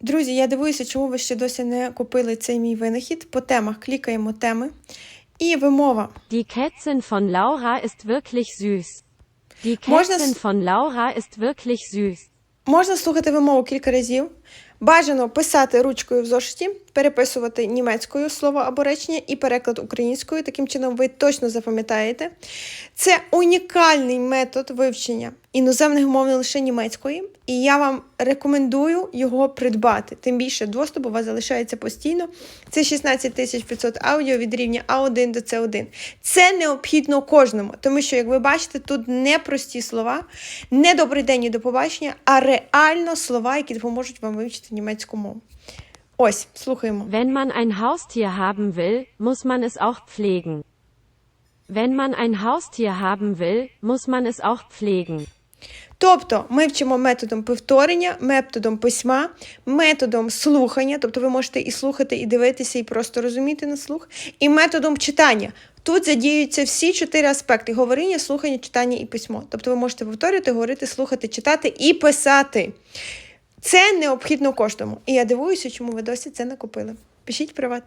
Друзі, я дивуюся, чому ви ще досі не купили цей мій винахід. По темах клікаємо теми. І вимова. Die Kätzin von Laura ist wirklich süß. Die Kätzin von Laura ist wirklich süß. Можна слухати вимову кілька разів. Бажано писати ручкою в зошиті, переписувати німецькою слово або речення і переклад українською. Таким чином, ви точно запам'ятаєте. Це унікальний метод вивчення іноземних мов не лише німецької, і я вам рекомендую його придбати. Тим більше доступ у вас залишається постійно. Це 16 500 аудіо від рівня А1 до С1. Це необхідно кожному, тому що, як ви бачите, тут не прості слова, не добрий день і до побачення, а реально слова, які допоможуть вам вивчити німецьку мову. Ось, слухаємо. Wenn man ein Haustier haben will, muss man es auch pflegen. Wenn man ein Haustier haben will, muss man es auch pflegen. Тобто ми вчимо методом повторення, методом письма, методом слухання, тобто ви можете і слухати, і дивитися, і просто розуміти на слух, і методом читання. Тут задіюються всі чотири аспекти: говоріння, слухання, читання і письмо. Тобто ви можете повторювати, говорити, слухати, читати і писати. Це необхідно кожному. І я дивуюся, чому ви досі це не купили. Пишіть приват.